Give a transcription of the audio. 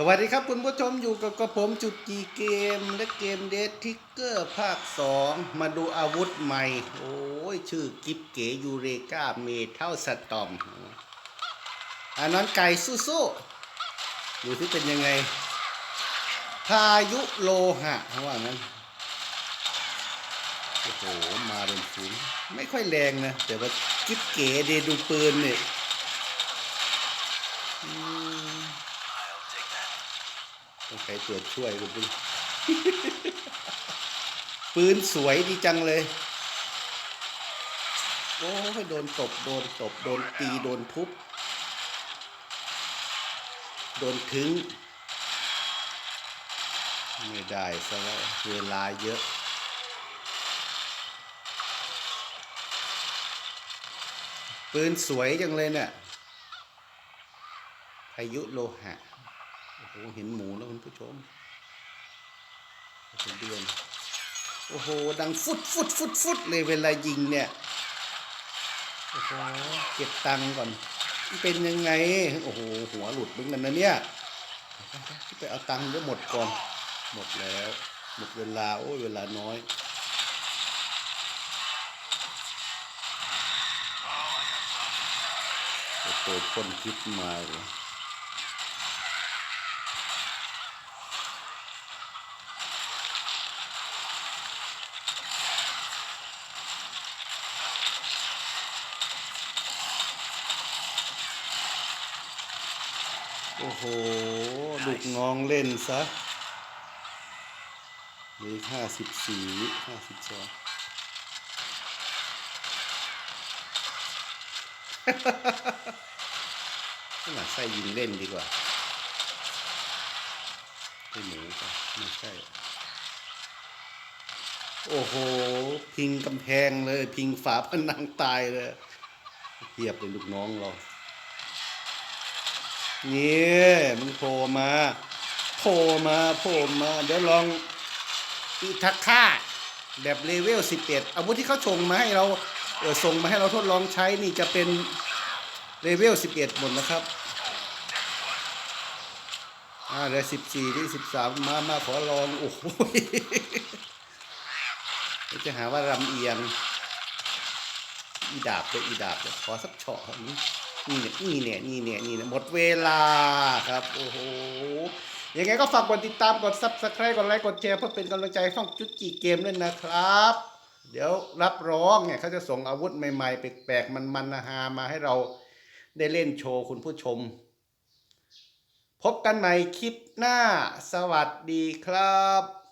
สวัสดีครับคุณผู้ชมอยู่กับกระผมจุดจีเกมและเกมเดททิกเกอร์ภาค 2 มาดูอาวุธใหม่ โอ้ย ชื่อกิฟเก๋ยูเรกาเมทัลสตอมอันนั้นไก่สู้ๆดูที่เป็นยังไง พายุโลหะเขาว่างั้น โอ้โห มาเป็นฝูงไม่ค่อยแรงนะ แต่ว่ากิฟเก๋เดดูปืนเนี่ย ต้องใช้ตัวช่วยคุณผู้ปืนสวยดีจังเลย โอ้ยโดนตบ โดนตบ โดนตี โดนทุบ โดนถึง ไม่ได้ซะแล้วเวลาเยอะปืนสวยจังเลยเนี่ยพายุโลหะ โอ้โหเห็นหมูแล้วคุณผู้ชมเป็นเดือนโอ้โห ดังฟุดฟุดฟุดฟุดเลยเวลายิงเนี่ยโอ้โหเก็บตังค์ก่อนเป็นยังไง โอ้โห หัวหลุดเหมือนกันนะเนี่ยไปเอาตังค์เดี๋ยวหมดก่อน หมดแล้ว หมดเวลา โอ้ยเวลาน้อยโอ้โหพ่นพิษมาเลย โอ้โห ลูกงองเล่นซะเหลือห้าสิบสี่ห้าสิบสองขนาดใส่ยิงเล่นดีกว่าไม่หมูป่ะไม่ใช่ โอ้โห พิงกำแพงเลย พิงฝาผนังตายเลยเทียบเป็นลูกน้องเรา นี่มึงโผล่มาโผล่มาโผล่มา เดี๋ยวลองอีทักค่าแบบเลเวล 11 อาวุธที่เขาส่งมาให้เราเออส่งมาให้เราทดลองใช้นี่จะเป็นเลเวล 11 หมดนะครับอ่าเหลือ14ที่13 มามาขอลองโอ้โหเดี๋ยจะหาว่ารำเอียง อีดาบเลยอีดาบเลยขอสักเฉาะนี้ นี่เนี่ยนี่เนี่ยนี่เนี่ยนี่เนี่ยหมดเวลาครับโอ้โหยังไงก็ฝากกดติดตามกด subscribe กดไลค์กดแชร์เพื่อเป็นกำลังใจให้ช่องจุดจีเกมด้วยนะครับ เดี๋ยวรับรองเนี่ยเขาจะส่งอาวุธใหม่ๆ แปลกๆ มันๆนะฮามาให้เราได้เล่นโชว์คุณผู้ชม พบกันใหม่คลิปหน้าสวัสดีครับ